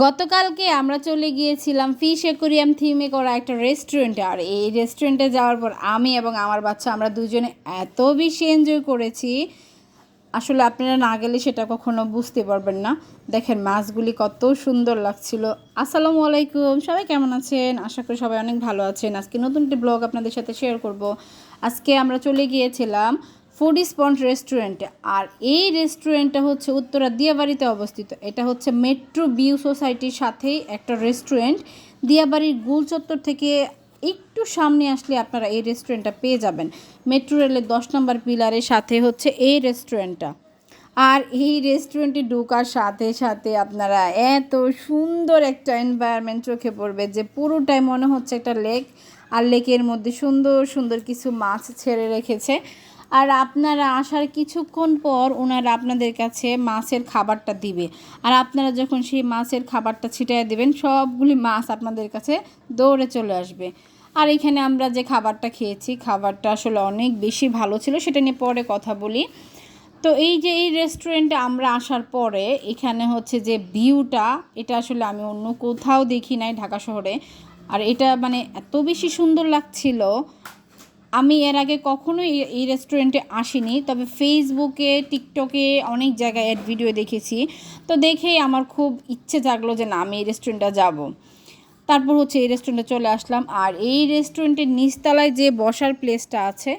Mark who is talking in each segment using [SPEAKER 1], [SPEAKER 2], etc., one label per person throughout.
[SPEAKER 1] গতকালকে আমরা চলে গিয়েছিলাম ফিশ অ্যাকোরিয়াম থিমে করা একটা রেস্টুরেন্টে। আর এই রেস্টুরেন্টে যাওয়ার পর আমি এবং আমার বাচ্চা আমরা দুজনে এত বেশি এনজয় করেছি। আসলে আপনারা না গেলে সেটা কখনো বুঝতে পারবেন না। দেখেন মাছগুলি কত সুন্দর লাগছিল। আসসালামু আলাইকুম, সবাই কেমন আছেন? আশা করি সবাই অনেক ভালো আছেন। আজকে নতুন একটি ব্লগ আপনাদের সাথে শেয়ার করব। আজকে আমরা চলে গিয়েছিলাম ফুড স্পন্ট রেস্টুরেন্টে আর এই রেস্টুরেন্টটা হচ্ছে উত্তরা দিয়াবাড়িতে অবস্থিত। এটা হচ্ছে মেট্রো বিউ সোসাইটির সাথেই একটা রেস্টুরেন্ট দিয়াবাড়ির গুল চত্বর থেকে একটু সামনে আসলে আপনারা এই রেস্টুরেন্টটা পেয়ে যাবেন। মেট্রো রেলের দশ নম্বর পিলারের সাথে হচ্ছে এই রেস্টুরেন্টটা আর এই রেস্টুরেন্টে ঢোকার সাথে সাথে আপনারা এত সুন্দর একটা এনভায়রনমেন্ট চোখে পড়বে যে পুরোটাই মনে হচ্ছে একটা লেক আর লেকের মধ্যে সুন্দর সুন্দর কিছু মাছ ছেড়ে রেখেছে। আর আপনারা আসার কিছুক্ষণ পর ওনারা আপনাদের কাছে মাছের খাবারটা দিবে। আর আপনারা যখন সেই মাছের খাবারটা ছিটিয়ে দেবেন, সবগুলি মাছ আপনাদের কাছে দৌড়ে চলে আসবে। আর এখানে আমরা যে খাবারটা খেয়েছি, খাবারটা আসলে অনেক বেশি ভালো ছিল, সেটা নিয়ে পরে কথা বলি। তো এই যে এই রেস্টুরেন্টে আমরা আসার পরে, এখানে হচ্ছে যে ভিউটা এটা আসলে আমি অন্য কোথাও দেখি নাই ঢাকা শহরে। আর এটা মানে এত বেশি সুন্দর লাগছিল আমি এর আগে কখনোই এই রেস্টুরেন্টে আসিনি, তবে ফেসবুকে টিকটকে অনেক জায়গায় অ্যাড ভিডিও দেখেছি। তো দেখেই আমার খুব ইচ্ছে জাগলো যে না, আমি এই রেস্টুরেন্টটা যাব। তারপর হচ্ছে এই রেস্টুরেন্টে চলে আসলাম, আর এই রেস্টুরেন্টের নিচতলায় যে বসার প্লেসটা আছে,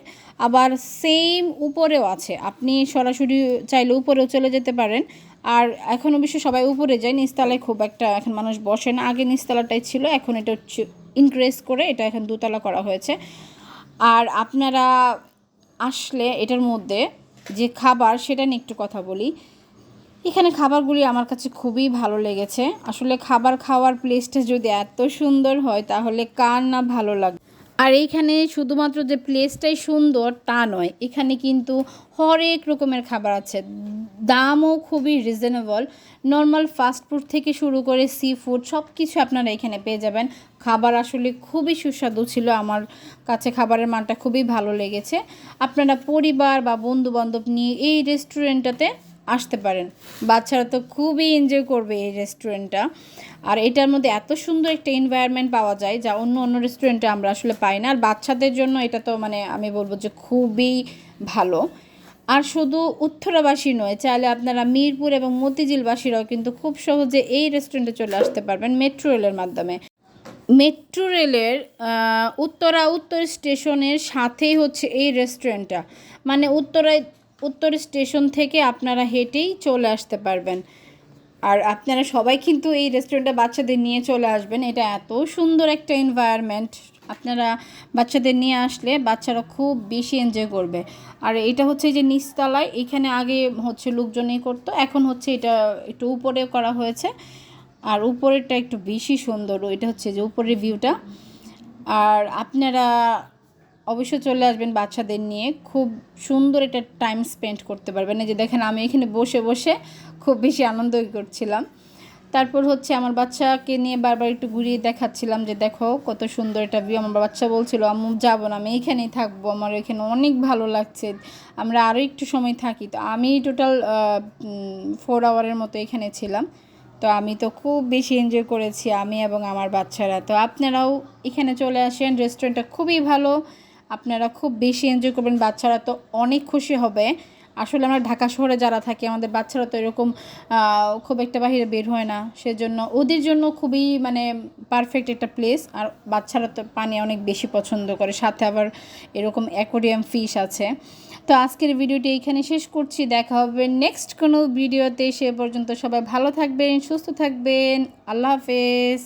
[SPEAKER 1] আবার সেম উপরেও আছে। আপনি সরাসরি চাইলে উপরেও চলে যেতে পারেন, আর এখন অবশ্য সবাই উপরে যায়, নিচতলায় খুব একটা এখন মানুষ বসে না। আগে নিচতলাটাই ছিল, এখন এটা ইনক্রিজ করে এটা এখন দুতলা করা হয়েছে। আর আপনারা আসলে এটার মধ্যে যে খাবার, সেটা নিয়ে একটু কথা বলি। এখানে খাবারগুলি আমার কাছে খুবই ভালো লেগেছে। আসলে খাবার খাওয়ার প্লেসটা যদি এত সুন্দর হয়, তাহলে কার না ভালো লাগে আর এইখানে শুধুমাত্র যে প্লেসটাই সুন্দর তা নয়, এখানে কিন্তু হরেক রকমের খাবার আছে। দামও খুবই রিজনেবল নর্মাল ফাস্টফুড থেকে শুরু করে সি ফুড সব কিছু আপনারা এখানে পেয়ে যাবেন। খাবার আসলে খুবই সুস্বাদু ছিল, আমার কাছে খাবারের মানটা খুবই ভালো লেগেছে। আপনারা পরিবার বা বন্ধু বান্ধব নিয়ে এই রেস্টুরেন্টটাতে আসতে পারেন। বাচ্চারা তো খুবই এনজয় করবে এই রেস্টুরেন্টটা আর এটার মধ্যে এত সুন্দর একটা এনভায়রনমেন্ট পাওয়া যায় যা অন্য অন্য রেস্টুরেন্টে আমরা আসলে পাই না। আর বাচ্চাদের জন্য এটা তো মানে আমি বলব যে খুবই ভালো। আর শুধু উত্তরাবাসী নয়, চাইলে আপনারা মিরপুর এবং মতিঝিলবাসীরাও কিন্তু খুব সহজে এই রেস্টুরেন্টে চলে আসতে পারবেন মেট্রো রেলের মাধ্যমে। মেট্রো রেলের উত্তরা উত্তর স্টেশনের সাথেই হচ্ছে এই রেস্টুরেন্টটা মানে উত্তরায় উত্তর স্টেশন থেকে আপনারা হেঁটেই চলে আসতে পারবেন। আর আপনারা সবাই কিন্তু এই রেস্টুরেন্টে বাচ্চাদের নিয়ে চলে আসবেন। এটা এত সুন্দর একটা এনভায়রনমেন্ট আপনারা বাচ্চাদের নিয়ে আসলে বাচ্চারা খুব বেশি এনজয় করবে। আর এটা হচ্ছে যে নিচতলায়, এখানে আগে হচ্ছে লোকজনই করতো, এখন হচ্ছে এটা একটু উপরে করা হয়েছে। আর উপরেরটা একটু বেশি সুন্দর এটা হচ্ছে যে উপরের ভিউটা আর আপনারা অবশ্যই চলে আসবেন বাচ্চাদের নিয়ে। খুব সুন্দর একটা টাইম স্পেন্ড করতে পারবেন। এই যে দেখেন, আমি এখানে বসে বসে খুব বেশি আনন্দ করছিলাম। তারপর হচ্ছে আমার বাচ্চাকে নিয়ে বারবার একটু ঘুরিয়ে দেখাচ্ছিলাম যে, দেখো, কত সুন্দর এটা ভিউ আমার বাচ্চা বলছিল, আম্মু, যাব না, আমি এখানেই থাকব। আমার এখানে অনেক ভালো লাগছে। আমরা আরও একটু সময় থাকি। তো আমি টোটাল ফোর আওয়ারের মতো এখানে ছিলাম। তো আমি তো খুব বেশি এনজয় করেছি, আমি এবং আমার বাচ্চারা। তো আপনারাও এখানে চলে আসেন। রেস্টুরেন্টটা খুবই ভালো। আপনারা খুব বেশি এনজয় করবেন, বাচ্চারা তো অনেক খুশি হবে। আসলে আমরা ঢাকা শহরে যারা থাকি, আমাদের বাচ্চারা তো এরকম খুব একটা বাহিরে বের হয় না। সেজন্য ওদের জন্য খুবই মানে পারফেক্ট একটা প্লেস আর বাচ্চারা তো পানি অনেক বেশি পছন্দ করে। সাথে আবার এরকম অ্যাকোরিয়াম ফিশ আছে। তো আজকের ভিডিওটি এখানে শেষ করছি। দেখা হবে নেক্সট কোনো ভিডিওতে। সে পর্যন্ত সবাই ভালো থাকবেন, সুস্থ থাকবেন। আল্লাহ হাফেজ।